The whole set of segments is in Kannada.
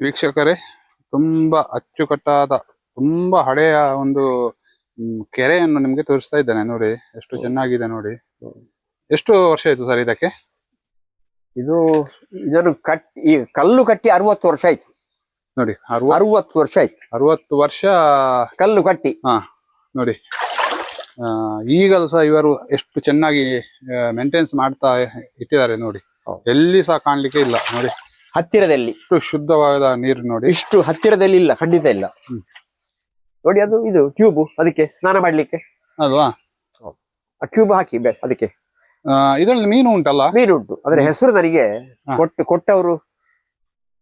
ವೀಕ್ಷಕರೇ ತುಂಬಾ ಅಚ್ಚುಕಟ್ಟಾದ ತುಂಬಾ ಹಳೆಯ ಒಂದು ಕೆರೆಯನ್ನು ನಿಮ್ಗೆ ತೋರಿಸ್ತಾ ಇದ್ದೇನೆ ನೋಡಿ. ಎಷ್ಟು ಚೆನ್ನಾಗಿದೆ ನೋಡಿ. ಎಷ್ಟು ವರ್ಷ ಆಯ್ತು ಸರ್ ಇದಕ್ಕೆ? ಇದು ಇದನ್ನು ಕಟ್ಟಿ ಈ ಕಲ್ಲು ಕಟ್ಟಿ ಅರವತ್ತು ವರ್ಷ ಆಯ್ತು. ನೋಡಿ ಅರವತ್ ಅರವತ್ತು ವರ್ಷ ಆಯ್ತು. ಅರವತ್ತು ವರ್ಷ ಕಲ್ಲು ಕಟ್ಟಿ. ಹಾ ನೋಡಿ. ಈಗಲೂ ಸಹ ಇವರು ಎಷ್ಟು ಚೆನ್ನಾಗಿ ಮೇಂಟೆನೆನ್ಸ್ ಮಾಡ್ತಾ ಇಟ್ಟಿದ್ದಾರೆ ನೋಡಿ. ಎಲ್ಲಿ ಸಹ ಕಾಣ್ಲಿಕ್ಕೆ ಇಲ್ಲ ನೋಡಿ. ಹತ್ತಿರದಲ್ಲಿ. ಶುದ್ಧವಾದ ನೀರು ನೋಡಿ. ಇಷ್ಟು ಹತ್ತಿರದಲ್ಲಿ ಇಲ್ಲ ಖಂಡಿತ ಇಲ್ಲ. ನೋಡಿ ಅದು ಇದು ಟ್ಯೂಬ್ ಅದಕ್ಕೆ ಸ್ನಾನ ಮಾಡ್ಲಿಕ್ಕೆ. ಅಲ್ವಾ? ಆ ಟ್ಯೂಬ್ ಹಾಕಿ ಬೆ- ಅದಕ್ಕೆ. ಆ, ಇದರಲ್ಲಿ ಮೀನು ಉಂಟಲ್ಲ? ಮೀನುಂಟು ಅದರ ಹೆಸರು ನನಗೆ ಹಾ. ಕೊಟ್ಟು ಕೊಟ್ಟವರು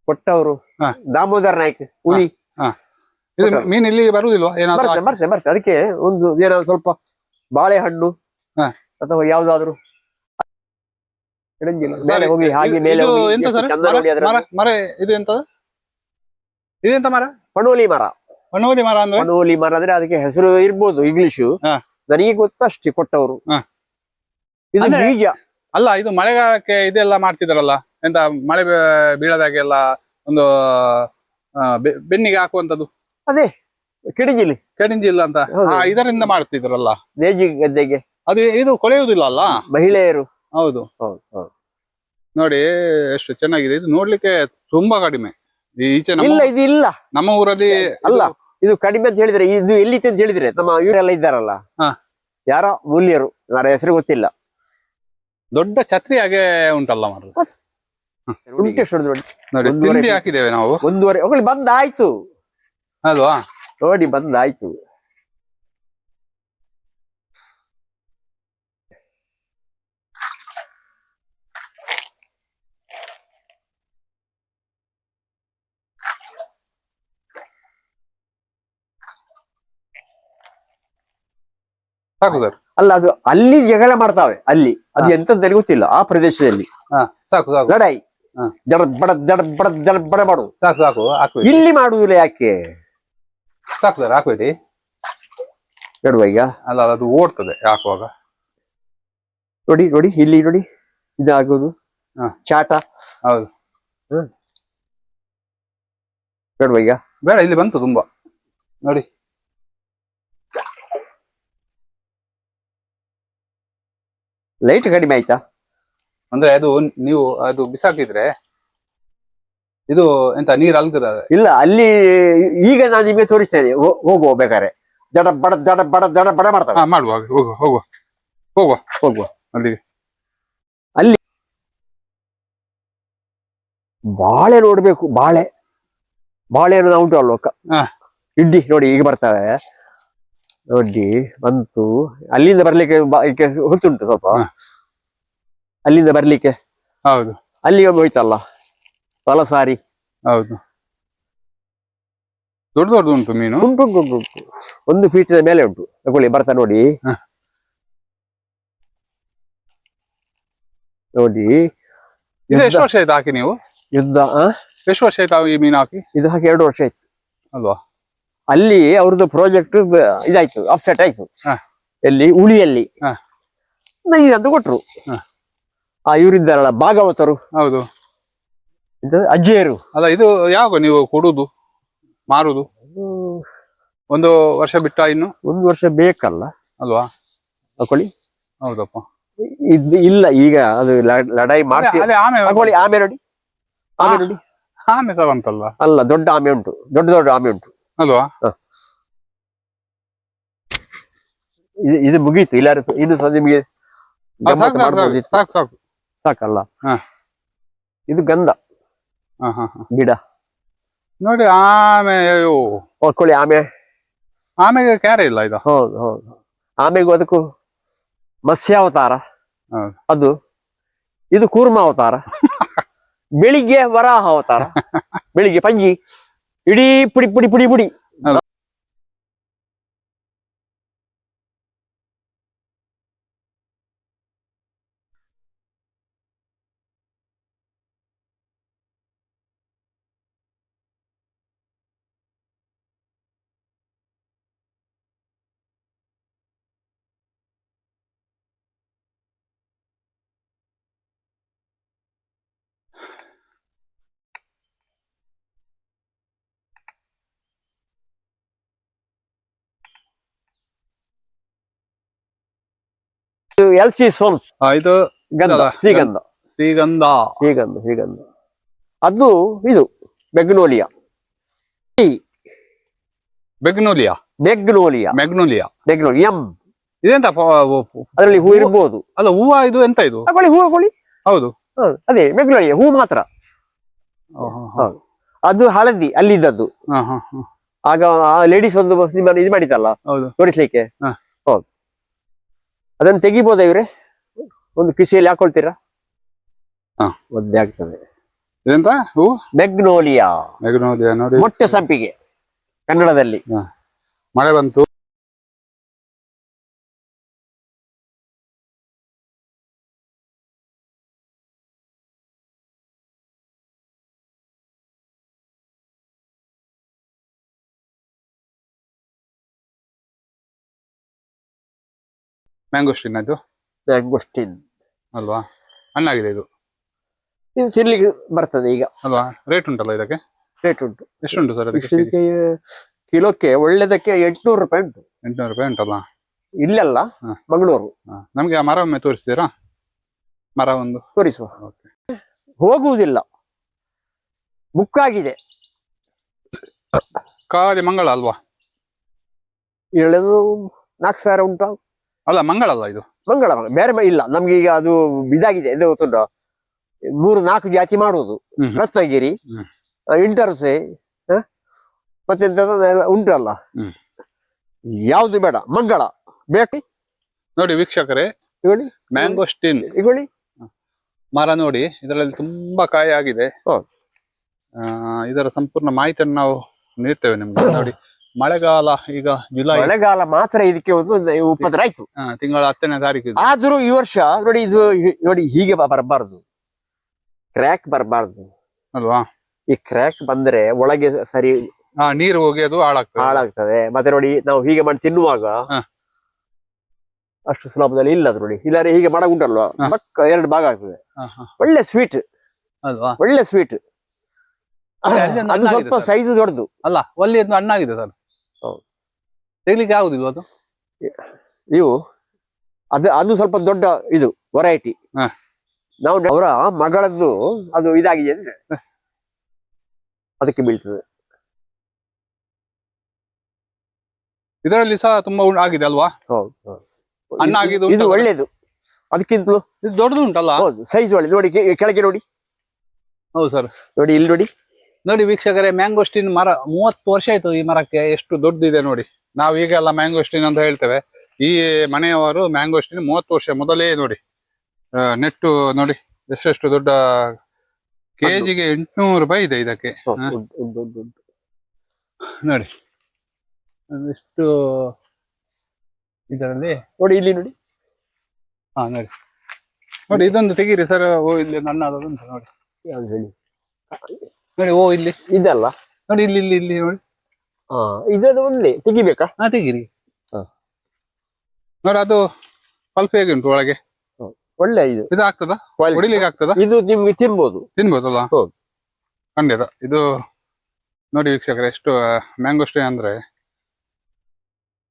ಕೊಟ್ಟವರು ಹಾ. ದಾಮೋದರ್ ನಾಯ್ಕ ಹುಲಿ. ಇದು ಗೊತ್ತಲ್ಲ. ಮೀನು ಇಲ್ಲಿ ಬರುದಿಲ್ವಾ? ಏನಾದ್ರು ಬರ್ತದೆ ಬರ್ತದೆ ಬರ್ತದೆ. ಅದಕ್ಕೆ ಒಂದು ಏನಾದ್ರು ಸ್ವಲ್ಪ ಬಾಳೆಹಣ್ಣು ಹಾ. ಅಥವಾ ಯಾವ್ದಾದ್ರು ಇಡಂಗಿಲ್ಲ. ಮೇಲೆ ಹೋಗಿ ಹಾಗೆ ಇದು- ಮೇಲೆ ಇದು ಹೋಗಿ ಎಂತ ಎಷ್ಟು ಸರ್? ಚಂದ ಮರ ನೋಡಿ ಮರ- ಮರ ಇದು ಎಂತ ಇದೆಂತ ಮರ? ಪಣೋಲಿ ಮರ. ಮರ ಅಂದ್ರೆ? ಪಣೋಲಿ ಮರ ಅಂದ್ರೆ ಅದಕ್ಕೆ ಹೆಸರು ಇರ್ಬೋದು ಇಂಗ್ಲಿಷು. ಹಾ. ನನಗೆ ಗೊತ್ತಷ್ಟೇ ಕೊಟ್ಟವರು. ಹಾ. ಇದು ಅಂದ್ರೆ- ಬೀಜ. ಅಲ್ಲ ಇದು ಮಳೆಗಾಲಕ್ಕೆ ಇದೆಲ್ಲ ಮಾಡ್ತಿದಾರಲ್ಲ ಎಂತ ಮಳೆ ಬೀ- ಬೀಳದಾಗೆಲ್ಲ ಒಂದು ಆ, ಬೆ- ಬೆನ್ನಿಗೆ ಹಾಕುವಂತದ್ದು? ಅದೇ ಕಿಡಿಜಿಲಿ. ಕೆಡಿಂಜಿಲ್ಲ ಅಂತ. ಹೌದು. ಆ, ಇದರಿಂದ ಮಾಡ್ತಿದ್ರಲ್ಲ. ನೇಜಿ ಗದ್ದೆಗೆ. ಅದು ಇದು ಕೊಳೆಯುವುದಿಲ್ಲ ಅಲ್ಲ? ಮಹಿಳೆಯರು. ಹೌದು. ಹೌದು ಹೌದು. ನೋಡಿ ಎಷ್ಟು ಚೆನ್ನಾಗಿದೆ. ಇದು ನೋಡ್ಲಿಕ್ಕೆ ತುಂಬಾ ಕಡಿಮೆ. ಈಚೆ ನಮ್ಮ ಇಲ್ಲ ಇದು ಇಲ್ಲ. ನಮ್ಮ ಊರಲ್ಲಿ ಅಲ್ಲ ಇದು ಕಡಿಮೆ ಅಂತ ಹೇಳಿದ್ರೆ ಇದು ಎಲ್ಲಿ ಅಂತ ಹೇಳಿದ್ರೆ ನಮ್ಮ ಇವರೆಲ್ಲ ಇದ್ದಾರಲ್ಲ? ಹಾ. ಯಾರೋ ಮೂಲ್ಯರು ನನ್ನ ಹೆಸರು ಗೊತ್ತಿಲ್ಲ. ದೊಡ್ಡ ಛತ್ರಿ ಹಾಗೆ ಉಂಟಲ್ಲ ಮರ ಉಂಟು ಎಷ್ಟು ನೋಡಿ ನೋಡಿ ಒಂದೂವರೆ ತಿಂಡಿ feet. ಹಾಕಿದ್ದೇವೆ ನಾವು. ಒಂದೂವರೆ ಹೋಗ್ಲಿ ಬಂದಾಯ್ತು ಅಲ್ವಾ ನೋಡಿ ಬಂದಾಯ್ತು ಸಾಕು ಸರ್. ಅಲ್ಲ ಅದು ಅಲ್ಲಿ ಜಗಳ ಮಾಡ್ತಾವೆ ಅಲ್ಲಿ. ಅದು ಎಂತದ್ದು ಗೊತ್ತಿಲ್ಲ ಆ ಪ್ರದೇಶದಲ್ಲಿ. ಸಾಕು ಸಾಕು. ಲಡಾಯಿ ಜಡದ್ ಬಡದ್ ಬಡ ಜಡ ಬಡ ಬಡ ಮಾಡು. ಸಾಕು ಸಾಕು ಹಾಕ್ಬೇಡಿ. ಇಲ್ಲಿ ಮಾಡುವುದಿಲ್ಲ ಯಾಕೆ? ಸಾಕು ಸರ್ ಹಾಕ್ಬೇಡಿ. ನೋಡುವ ಈಗ. ಅಲ್ಲ ಅದು ಓಡ್ತದೆ ಹಾಕುವಾಗ. ನೋಡಿ ನೋಡಿ ಇಲ್ಲಿ ನೋಡಿ ಇದಾಗೋದು. ಹಾ. ಚಾಟ. ಹೌದು. ನೋಡುವ ಈಗ. ಬೇಡ ಇಲ್ಲಿ ಬಂತು ತುಂಬಾ. ನೋಡಿ. ಲೈಟ್ ಕಡಿಮೆ ಆಯ್ತಾ? ಅಂದ್ರೆ ಅದು ನೀವು ಅದು ಬಿಸಾಕಿದ್ರೆ ಇದು ಎಂತ ನೀರ್ ಅಲ್ಗದ ಇಲ್ಲ ಅಲ್ಲಿ ಈಗ ನಾನು ನಿಮಗೆ ತೋರಿಸ್ತೇನೆ. ಹೋ- ಹೋಗುವ ಬೇಕಾರೆ ಜಡ ಬಡ ಜಡ ಬಡ ಜಡ ಬಡ ಮಾಡ್ತಾರೆ. ಹಾ ಮಾಡುವ ಹೋಗುವ ಹೋಗುವ ಹೋಗುವ. ಹೋಗುವ. ಅಲ್ಲಿಗೆ. ಬಾಳೆ ನೋಡ್ಬೇಕು ಬಾಳೆ. ಬಾಳೆ ಅನ್ನೋದು ಉಂಟು ಅಲ್ವ? ಕ- ಹಾ. ಇಡ್ಡಿ ನೋಡಿ ಈಗ ಬರ್ತವೆ ನೋಡಿ ಬಂತು. ಅಲ್ಲಿಂದ ಬರ್ಲಿಕ್ಕೆ ಹೊತ್ತುಂಟು ಸ್ವಲ್ಪ. ಅಲ್ಲಿಂದ ಬರ್ಲಿಕ್ಕೆ. ಹೌದು. ಅಲ್ಲಿ ಒಂದು ಹೋಯ್ತಲ್ಲ. ಬಲಸಾರಿ ಹೌದು. ದೊಡ್ಡ ದೊಡ್ಡ ಉಂಟು ಮೀನು? ಉಂಟು ಉಂಟು ಉಂಟು ಒಂದು ಫೀಟ್ ಮೇಲೆ ಉಂಟು. ತಗೊಳ್ಳಿ ಬರ್ತಾ ನೋಡಿ. ನೋಡಿ. ಎಷ್ಟು ವರ್ಷ ಆಯ್ತು ಹಾಕಿ ನೀವು? ಯುದ್ಧ ಆ? ಎಷ್ಟು ವರ್ಷ ಆಯ್ತು ಈ ಮೀನು ಹಾಕಿ? ಇದು ಹಾಕಿ ಎರಡು ವರ್ಷ ಆಯ್ತು. ಅಲ್ವಾ? ಅಲ್ಲಿ ಅವ್ರದ್ದು ಪ್ರಾಜೆಕ್ಟ್ ಇದಾಯ್ತು ಅಪ್ಸೆಟ್ ಆಯ್ತು. ಎಲ್ಲಿ? ಉಳಿಯಲ್ಲಿ. ಅಂತ ಕೊಟ್ರು. ಆ ಇವರಿದ್ದಾರಲ್ಲ ಭಾಗವತರು. ಹೌದು. ಇದು ಅಜ್ಜಿಯರು. ಅಲ್ಲ ಇದು ಯಾವಾಗ ನೀವು ಕೊಡುದು ಮಾರುದು? ಒಂದು ವರ್ಷ ಬಿಟ್ಟ ಇನ್ನು? ಒಂದು ವರ್ಷ ಬೇಕಲ್ಲ. ಅಲ್ವಾ? ತಕೊಳ್ಳಿ ಹೌದಪ್ಪ. ಇದು ಇಲ್ಲ ಈಗ ಅದು ಲಡಾಯಿ ಮಾಡ್ತೀವಿ ಆಮೆ ನೋಡಿ. ಆಮೆ ನೋಡಿ. ಆಮೆ ತಗೊಂತಲ್ಲ ಅಲ್ಲ ದೊಡ್ಡ ಆಮೆ ಉಂಟು. ದೊಡ್ಡ ದೊಡ್ಡ ಆಮೆ ಉಂಟು. ಅಲ್ವಾ? ಇದು ಇದು ಮುಗೀತು. ಇಲ್ಲ ಇದು ಸಹ ನಿಮಗೆ ಗಮ್ಮತ್ತು ಸಾಕು ಸಾಕು ಸಾಕಲ್ಲ. ಹಾ. ಇದು ಗಂಧ. ಹಾ ಹಾ ಹಾ. ಗಿಡ. ನೋಡಿ ಆಮೆ ಅಯ್ಯೋ. ತಕೊಳ್ಳಿ ಆಮೆ. ಆಮೆಗೆ ಕ್ಯಾರೆ ಇಲ್ಲ ಇದು? ಹೌದು ಹೌದು. ಆಮೆಗೂ ಅದಕ್ಕೂ ಮತ್ಸ್ಯಾವತಾರ ಹೌದು. ಅದು. ಇದು ಕೂರ್ಮ ಅವತಾರ. ಬೆಳಿಗ್ಗೆ ವರಾಹ ಅವತಾರ. ಬೆಳಿಗ್ಗೆ ಪಂಜಿ. இடி பிடி பிடி பிடி பிடி. ಎಲ್ ಸಿ ಸೋನ್ಸ್ ಆ, ಇದು ಗಂಧ ಶ್ರೀಗಂಧ. ಶ್ರೀಗಂಧ. ಶ್ರೀಗಂಧ ಶ್ರೀಗಂಧ. ಅದು ಇದು ಬೆಗ್ನೋಲಿಯಾ ಬೆಗ್ನೋಲಿಯಾ ಬೆಗ್ನೋಲಿಯಾ ಮೆಗ್ನೋಲಿಯಾ. ಮೆಗ್ನೋಲಿಯಂ. ಇದೆಂತ ಅದರಲ್ಲಿ ಹೂ ಇರ್ಬೋದು. ಅಲ್ಲ ಹೂವ ಇದು ಎಂತ ಇದು? ತಗೊಳ್ಳಿ ಹೂ ತಗೊಳ್ಳಿ ಹೌದು. ಅದೇ ಮೆಗ್ನೋಲಿಯಾ ಹೂ ಮಾತ್ರ. ಅದು ಹಳದಿ ಅಲ್ಲಿದ್ದದ್ದು. ಇದ್ದದ್ದು ಹಾ, ಹಾ. ಆಗ ಆ ಲೇಡೀಸ್ ಒಂದು ಇದು ಮಾಡಿದ್ದಲ್ಲ? ಹೌದು. ತೋರಿಸ್ಲಿಕ್ಕೆ? ಅದನ್ನು ತೆಗಿಬೋದ ಇವ್ರೆ? ಒಂದು ಕಿಸೆಯಲ್ಲಿ ಹಾಕೊಳ್ತೀರಾ? ಹಾ. ಒದ್ದೆ ಆಗ್ತದೆ. ಇದೆಂತ? ಹೂ? ಮೆಗ್ನೋಲಿಯಾ. ಮೆಗ್ನೋಲಿಯಾ ನೋಡಿ. ಮೊಟ್ಟೆ ಸಂಪಿಗೆ ಕನ್ನಡದಲ್ಲಿ. ಮಳೆ ಬಂತು. ಮ್ಯಾಂಗೋಸ್ಟಿನ್ ಅದು? ಮ್ಯಾಂಗೋಸ್ಟಿನ್ ಅಲ್ವಾ? ಹಣ್ಣಾಗಿದೆ ಇದು. ಇದು ಸಿರ್ಲಿಕ್ಕೆ ಬರ್ತದೆ ಈಗ. ಅಲ್ವಾ? ರೇಟ್ ಉಂಟಲ್ಲ ಇದಕ್ಕೆ? ರೇಟ್ ಉಂಟು. ಎಷ್ಟುಂಟು ಸರ್ ಅದಕ್ಕೆ ಇದಕ್ಕೆ ಕಿಲೋಕ್ಕೆ ಒಳ್ಳೇದಕ್ಕೆ ಎಂಟ್ನೂರು ರೂಪಾಯಿ ಉಂಟು. ಎಂಟುನೂರು ರೂಪಾಯಿ ಉಂಟಲ್ಲ? ಇಲ್ಲಲ್ಲ. ಮಂಗಳೂರು. ನಮಗೆ ನಮ್ಗೆ ಆ ಮರ ಒಮ್ಮೆ ತೋರಿಸ್ತೀರಾ? ಮರ ಒಂದು? ತೋರಿಸುವ. ಹೋಗುವುದಿಲ್ಲ. ಬುಕ್ ಆಗಿದೆ ಕಾದೆ ಮಂಗಳ ಅಲ್ವಾ? ಎಳೆದು ನಾಲ್ಕು ಸಾವಿರ ಉಂಟು? ಅಲ್ಲ ಮಂಗಳ ಅಲ್ಲ ಇದು ಮಂಗಳ. ಬೇರೆ ಮ- ಇಲ್ಲ ನಮ್ಗೆ ಈಗ ಅದು ಇದಾಗಿದೆ ಇದು ಗೊತ್ತುಂಟ ಮೂರು ನಾಲ್ಕು ಜಾತಿ ಮಾಡುವುದು ಹ್ಮ್. ರತ್ನಗಿರಿ ಹ್ಮ್. ಆ, ಇಂಟರ್ಸೆ? ಮತ್ತೆ ಎಂತದೆಲ್ಲ ಉಂಟಲ್ಲ ಹ್ಮ್. ಯಾವ್ದು ಬೇಡ ಮಂಗಳ ಬೇಕು ನೋಡಿ ವೀಕ್ಷಕರೇ ಇಗೊಳ್ಳಿ ಮ್ಯಾಂಗೋಸ್ಟಿನ್ ಇಗೊಳ್ಳಿ ಮರ ನೋಡಿ ಇದರಲ್ಲಿ ತುಂಬಾ ಕಾಯಿ ಆಗಿದೆ ಹೌದು. ಆ, ಇದರ ಸಂಪೂರ್ಣ ಮಾಹಿತಿಯನ್ನು ನಾವು ನೀಡ್ತೇವೆ ನಿಮ್ಗೆ ನೋಡಿ ಮಳೆಗಾಲ ಈಗ ಜುಲೈ ಮಳೆಗಾಲ ಮಾತ್ರ ಇದಕ್ಕೆ ಒಂದು ಉಪದ್ರ ಆಯ್ತು. ಆ, ತಿಂಗಳ ಹತ್ತನೇ ತಾರೀಕು ಇದು. ಆದ್ರೂ ಈ ವರ್ಷ ನೋಡಿ ಇದು ಹಿ- ನೋಡಿ ಹೀಗೆ ಬ- ಬರಬಾರ್ದು. ಕ್ರ್ಯಾಕ್ ಬರಬಾರ್ದು. ಅಲ್ವಾ? ಈ ಕ್ರ್ಯಾಕ್ ಬಂದ್ರೆ ಒಳಗೆ ಸರಿ ನೀರು ಹೋಗಿ ಅದು ಹಾಳಾಗ್ತದೆ. ಹಾಳಾಗ್ತದೆ. ಮತ್ತೆ ನೋಡಿ ನಾವು ಹೀಗೆ ಮಾಡಿ ತಿನ್ನುವಾಗ ಹ. ಅಷ್ಟು ಸುಲಭದಲ್ಲಿ ಇಲ್ಲ ಅದು ನೋಡಿ. ಇಲ್ಲಾರೆ ಹೀಗೆ ಮಾಡ ಉಂಟಲ್ವಾ ಹ. ಎರಡು ಭಾಗ ಆಗ್ತದೆ. ಹಾ, ಹಾ. ಒಳ್ಳೆ ಸ್ವೀಟ್ ಅಲ್ವಾ? ಒಳ್ಳೆ ಸ್ವೀಟ್ ಅದೇ ಅಲ್ಲಿ ಅದು ಸ್ವಲ್ಪ. ಸೈಜ್ ದೊಡ್ಡದು. ಅಲ್ಲ ಒಳ್ಳೆ ಹಣ್ಣಾಗಿದೆ ಸರ್. ತೆಗಿಲಿಕ್ಕೆ ಆಗುದಿಲ್ವ ಅದು? ಇವು ಅದು ಅದು ಸ್ವಲ್ಪ ದೊಡ್ಡ ಇದು ವೆರೈಟಿ ಹಾ. ನಾವು ಅವರ ಮಗಳದ್ದು ಅದು ಇದಾಗಿದೆ ಅಂದ್ರೆ ಅದಕ್ಕೆ ಬೀಳ್ತದೆ. ಇದರಲ್ಲಿ ಸಹ ತುಂಬಾ ಆಗಿದೆ ಅಲ್ವಾ? ಹೌದು ಹೌದು. ಹಣ್ಣಾಗಿದ್ದು ಇದು ಉಂಟಲ್ಲ? ಒಳ್ಳೇದು. ಅದಕ್ಕಿಂತಲೂ ಇದು ದೊಡ್ಡದು ಉಂಟಲ್ಲ ಹೌದು ಸೈಜ್ ಒಳ್ಳೆ ನೋಡಿ ಕೆ- ಕೆಳಗೆ ನೋಡಿ. ಹೌದು ಸರ್. ನೋಡಿ ಇಲ್ಲಿ ನೋಡಿ. ನೋಡಿ ವೀಕ್ಷಕರೇ ಮ್ಯಾಂಗೋಸ್ಟಿನ್ ಮರ ಮೂವತ್ತು ವರ್ಷ ಆಯ್ತು ಈ ಮರಕ್ಕೆ ಎಷ್ಟು ದೊಡ್ಡದಿದೆ ನೋಡಿ. ನಾವು ಈಗೆಲ್ಲ ಮ್ಯಾಂಗೋಸ್ಟಿನ್ ಅಂತ ಹೇಳ್ತೇವೆ. ಈ ಮನೆಯವರು ಮ್ಯಾಂಗೋಸ್ಟಿನ್ ಮೂವತ್ತು ವರ್ಷ ಮೊದಲೇ ನೋಡಿ. ನೆಟ್ಟು ನೋಡಿ ಎಷ್ಟೆಷ್ಟು ದೊಡ್ಡ ಕೆಜಿಗೆ ಎಂಟುನೂರು ರೂಪಾಯಿ ಇದೆ ಇದಕ್ಕೆ. ನೋಡಿ ಎಷ್ಟು ಇದರಲ್ಲಿ. ನೋಡಿ ಇಲ್ಲಿ ನೋಡಿ. ಹಾ ನೋಡಿ. ನೋಡಿ ಇದೊಂದು ತೆಗೀರಿ ಸರ್ ಓ ಇಲ್ಲಿ ನನ್ನ ಉಂಟು ನೋಡಿ. ಯಾವ್ದು ಹೇಳಿ? ನೋಡಿ ಓ ಇಲ್ಲಿ. ಇದಲ್ಲ? ನೋಡಿ ಇಲ್ಲಿ ಇಲ್ಲಿ ಇಲ್ಲಿ ನೋಡಿ. ಹಾ ಇದ್ರದ್ದು ಒಂದೇ ತೆಗಿಬೇಕಾ? ಹಾ ತೆಗಿರಿ. ಹಾ. ನೋಡಿ ಅದು ಸ್ವಲ್ಪ ಹೇಗೆ ಉಂಟು ಒಳಗೆ ಒಳ್ಳೆ ಇದು. ಇದು ಆಗ್ತದ? Quality. ಹೊಡಿಲಿಕ್ಕೆ ಆಗ್ತದ? ಇದು ನಿಮ್ಗೆ ತಿನ್ಬೋದು. ತಿನ್ಬೋದಲ್ಲ ಹೌದು. ಖಂಡಿತ. ಇದು ನೋಡಿ ವೀಕ್ಷಕರ ಎಷ್ಟು ಮ್ಯಾಂಗೋಸ್ಟೇ ಅಂದ್ರೆ.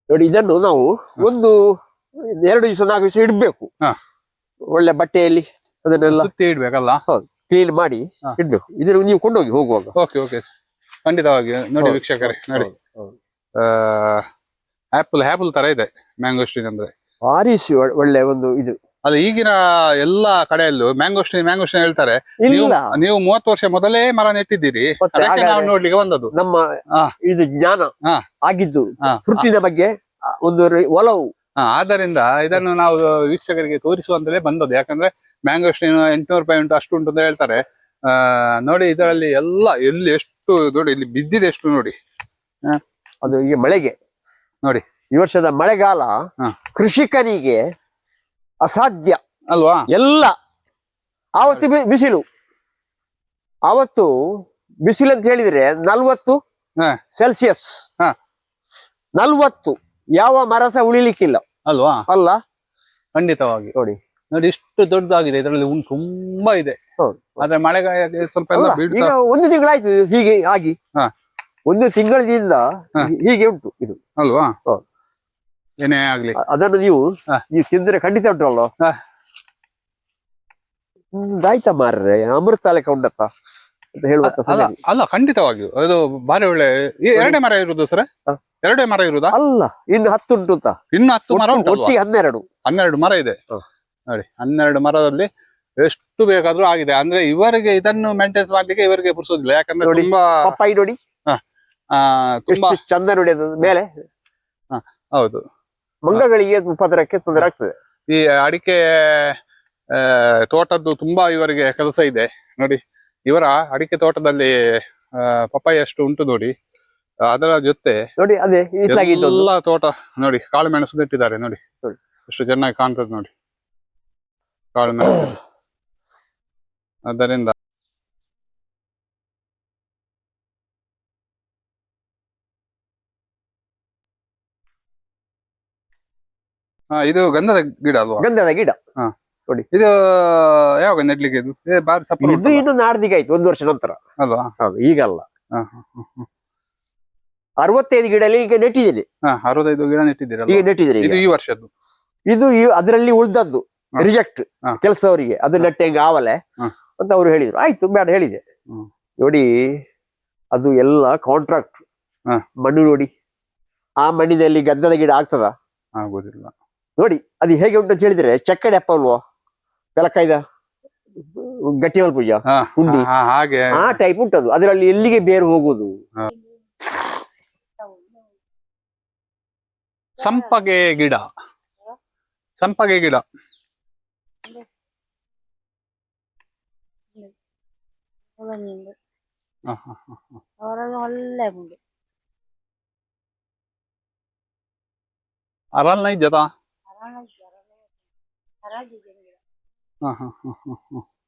ನೋಡಿ ಇದನ್ನು ನಾವು ಒಂದು ಎರಡು ದಿವಸ ನಾಲ್ಕು ದಿವಸ ಇಡ್ಬೇಕು. ಹಾ. ಒಳ್ಳೆ ಬಟ್ಟೆಯಲ್ಲಿ ಅದನ್ನೆಲ್ಲ. ಸುತ್ತಿ ಇಡ್ಬೇಕಲ್ಲ? ಕ್ಲೀನ್ ಮಾಡಿ. ಇಡ್ಬೇಕು. ಇದನ್ನು ನೀವು ಕೊಂಡೋಗಿ ಹೋಗುವಾಗ. ಓಕೆ ಓಕೆ ಖಂಡಿತವಾಗಿ. ನೋಡಿ ವೀಕ್ಷಕರೇ ನೋಡಿ. ಆಪಲ್ ಆಪಲ್ ತರ ಇದೆ ಮ್ಯಾಂಗೋಸ್ಟಿನ್ ಅಂದ್ರೆ. ಆರಿಸಿ ಒಳ್ಳೆ ಒಂದು ಇದು. ಅಲ್ಲ ಈಗಿನ ಎಲ್ಲಾ ಕಡೆಯಲ್ಲೂ ಮ್ಯಾಂಗೋಸ್ಟಿನ್ ಮ್ಯಾಂಗೋಸ್ಟಿನ್ ಹೇಳ್ತಾರೆ. ನೀವು ಮೂವತ್ತು ವರ್ಷ ಮೊದಲೇ ಮರ ನೆಟ್ಟಿದ್ದೀರಿ. ನಾವು ನೋಡ್ಲಿಕ್ಕೆ ಬಂದದ್ದು. ನಮ್ಮ. ಇದು ಜ್ಞಾನ. ಆಗಿದ್ದು ಬಗ್ಗೆ ಒಂದು ಒಲವು. ಆದ್ದರಿಂದ ಇದನ್ನು ನಾವು ವೀಕ್ಷಕರಿಗೆ ತೋರಿಸುವಂತಲೇ ಬಂದದ್ದು. ಯಾಕಂದ್ರೆ ಮ್ಯಾಂಗೋಸ್ಟ್ ಏನು ಎಂಟುನೂರು ರೂಪಾಯಿ ಉಂಟು ಅಷ್ಟು ಉಂಟು ಅಂತ ಹೇಳ್ತಾರೆ. ಆ ನೋಡಿ ಇದರಲ್ಲಿ ಎಲ್ಲ ಎಲ್ಲಿ ಎಷ್ಟು ನೋಡಿ ಇಲ್ಲಿ ಬಿದ್ದಿದೆ ಎಷ್ಟು ನೋಡಿ. ಅದು ಈಗ ಮಳೆಗೆ. ನೋಡಿ. ಈ ವರ್ಷದ ಮಳೆಗಾಲ ಹಾ. ಕೃಷಿಕನಿಗೆ ಅಸಾಧ್ಯ. ಅಲ್ವಾ? ಎಲ್ಲ. ಆವತ್ತು ಬಿಸಿಲು. ಆವತ್ತು ಬಿಸಿಲು ಅಂತ ಹೇಳಿದ್ರೆ ನಲ್ವತ್ತು ಹಾ. ಸೆಲ್ಸಿಯಸ್ ಹಾ. ನಲ್ವತ್ತು. ಯಾವ ಮರಸ ಉಳಿಲಿಕ್ಕಿಲ್ಲ. ಅಲ್ವಾ ಅಲ್ಲ ಖಂಡಿತವಾಗಿ ನೋಡಿ ನೋಡಿ ಇಷ್ಟು ದೊಡ್ಡದಾಗಿದೆ ಇದರಲ್ಲಿ ಉಂಟು ತುಂಬಾ ಇದೆ ಹೌದು. ಆದ್ರೆ ಮಳೆಗಾಲ ಸ್ವಲ್ಪ ಎಲ್ಲ ಬೀಳ್ತಾ ಒಂದು ತಿಂಗಳಾಯ್ತು ಇದು ಹೀಗೆ ಆಗಿ ಹಾ. ಒಂದು ತಿಂಗಳಿಂದ ಹಾ. ಹೀಗೆ ಉಂಟು ಇದು ಅಲ್ವಾ ಹೌದು. ಏನೇ ಆಗ್ಲಿ ಅದನ್ನು ನೀವು ಹಾ. ನೀವು ತಿಂದ್ರೆ ಖಂಡಿತ ಉಂಟಲ್ಲ ಹಾ. ಆಯ್ತಾ ಮಾರ್ರೆ ಅಮೃತ ಲೆಕ್ಕ ಅಂತ ಹೇಳುವಂತ ಅಲ್ಲ ಅಲ್ಲ ಖಂಡಿತವಾಗಿಯೂ ಅದು ಬಾರಿ ಒಳ್ಳೆ ಈ ಎರಡೇ ಮರ ಇರುದು ಸರ್? ಎರಡೇ ಮರ ಇರುದಾ ಅಲ್ಲ ಇನ್ನು ಹತ್ತು ಉಂಟು ಅಂತ. ಇನ್ನು ಹತ್ತು ಮರ ಉಂಟು ಒಟ್ಟಿಗೆ ಹನ್ನೆರಡು. ಹನ್ನೆರಡು ಮರ ಇದೆ. ನೋಡಿ ಹನ್ನೆರಡು ಮರದಲ್ಲಿ ಎಷ್ಟು ಬೇಕಾದ್ರೂ ಆಗಿದೆ. ಅಂದ್ರೆ ಇವರಿಗೆ ಇದನ್ನು ಮೇಂಟೈನ್ಸ್ ಮಾಡ್ಲಿಕ್ಕೆ ಇವರಿಗೆ ಪುರ್ಸೋದಿಲ್ಲ. ಯಾಕಂದ್ರೆ. ತುಂಬಾ ಪಪ್ಪಾಯಿ ನೋಡಿ. ತುಂಬಾ ಚಂದ ನೋಡಿ ಮೇಲೆ. ಹೌದು. ಮಂಗಗಳಿಗೆ ಉಪದ್ರಕ್ಕೆ ತೊಂದರೆ ಆಗ್ತದೆ. ಈ ಅಡಿಕೆ ತೋಟದ್ದು ತುಂಬಾ ಇವರಿಗೆ ಕೆಲಸ ಇದೆ. ನೋಡಿ ಇವರ ಅಡಿಕೆ ತೋಟದಲ್ಲಿ ಪಪ್ಪಾಯಿ ಎಷ್ಟು ಉಂಟು ನೋಡಿ. ಅದರ ಜೊತೆ ನೋಡಿ ಅದೇ ಎಲ್ಲ ತೋಟ ನೋಡಿ ಕಾಳು ಮೆಣಸು ನೆಟ್ಟಿದ್ದಾರೆ ನೋಡಿ. ಎಷ್ಟು ಚೆನ್ನಾಗಿ ಕಾಣ್ತದೆ ನೋಡಿ. ಕಾಳು ಮೆಣಸು. ಅದರಿಂದ ಹಾ ಇದು ಗಂಧದ ಗಿಡ ಅಲ್ವಾ? ಗಂಧದ ಗಿಡ. ಇದು ಯಾವಾಗ ನೆಡ್ಲಿಕ್ಕೆ ಇದು? ಏ ಬಾರಿ ಸಪೋರ್ಟ್ ಇದು ಇನ್ನು ನಾಡ್ದಿಗೆ ಆಯ್ತು ಒಂದು ವರ್ಷ ನಂತರ. ಅಲ್ವಾ? ಹೌದು ಈಗಲ್ಲ. ಹಾ, ಹಾ, ಹಾ, ಹಾ. ಅರವತ್ತೈದು ಗಿಡ ಈಗ ನೆಟ್ಟಿದ್ದೀನಿ. ಹಾ ಅರವತ್ತೈದು ಗಿಡ ನೆಟ್ಟಿದ್ದೀರಲ್ಲ ಈಗ ನೆಟ್ಟಿದ್ದೀರಿ ಈಗ. ಇದು ಈ ವರ್ಷದ್ದು? ಇದು ಈ- ಅದರಲ್ಲಿ ಉಳ್ದದ್ದು ಹಾ. ರಿಜೆಕ್ಟ್ ಕೆಲಸ ಅವರಿಗೆ ಅದು ನೆಟ್ಟೆ ಹೆಂಗ ಆವಲೆ? ಹಾ. ಅಂತ ಅವ್ರು ಹೇಳಿದ್ರು. ಆಯ್ತು ಬೇಡ ಹೇಳಿದೆ. ಹ್ಮ್. ನೋಡಿ ಅದು ಎಲ್ಲ ಕಾಂಟ್ರಾಕ್ಟ್ ಹಾ. ಮಣ್ಣು ನೋಡಿ. ಆ ಮಣ್ಣಿನಲ್ಲಿ ಗದ್ದದ ಗಿಡ ಆಗ್ತದ? ಆಗೋದಿಲ್ಲ. ನೋಡಿ ಅದು ಹೇಗೆ ಉಂಟು ಅಂತ ಹೇಳಿದ್ರೆ ಚಕ್ಕಡೆ ಅಪ್ಪ ಅಲ್ವಾ? ಬೆಲಕಾಯ್ದ? ಗಟ್ಟಿಮಲ್ ಪೂಜಾ? ಹಾ, ಹುಂಡಿ. ಹಾ, ಹಾಗೆ. ಆ ಟೈಪ್ ಉಂಟದು. ಅದರಲ್ಲಿ ಎಲ್ಲಿಗೆ ಬೇರು ಹೋಗುದು? ಸಂಪಗೆ ಗಿಡ. ಸಂಪಗೆ ಗಿಡ. ಹುಳಮೀನು ಅರಲ್ ಹಾ,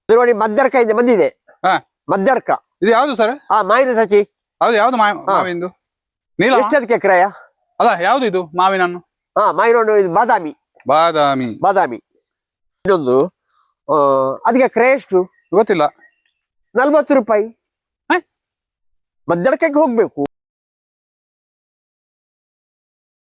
ಇದು ನೋಡಿ ಮದ್ದರ್ಕ ಇದೆ ಬಂದಿದೆ. ಹಾ. ಮದ್ದರ್ಕ. ಇದು ಯಾವ್ದು ಸರ್? ಆ ಮಾವಿನ ಸಚಿ ಅದು ಯಾವ್ದು ಮಾ- ಹಾ. ಮಾವಿಂದು? ನೀಲ? ಎಷ್ಟದಕ್ಕೆ ಕ್ರಯ? ಅಲ್ಲ ಯಾವ್ದು ಇದು ಮಾವಿನ ಹಣ್ಣು ಹಾ ಇದು ಬಾದಾಮಿ. ಬಾದಾಮಿ. ಬಾದಾಮಿ. ಇನ್ನೊಂದು ಆ, ಅದಕ್ಕೆ ಕ್ರಯ ಎಷ್ಟು? ಗೊತ್ತಿಲ್ಲ. ನಲ್ವತ್ತು ರೂಪಾಯಿ. ಹ? ಮದ್ದರ್ಕಕ್ಕೆ ಹೋಗ್ಬೇಕು.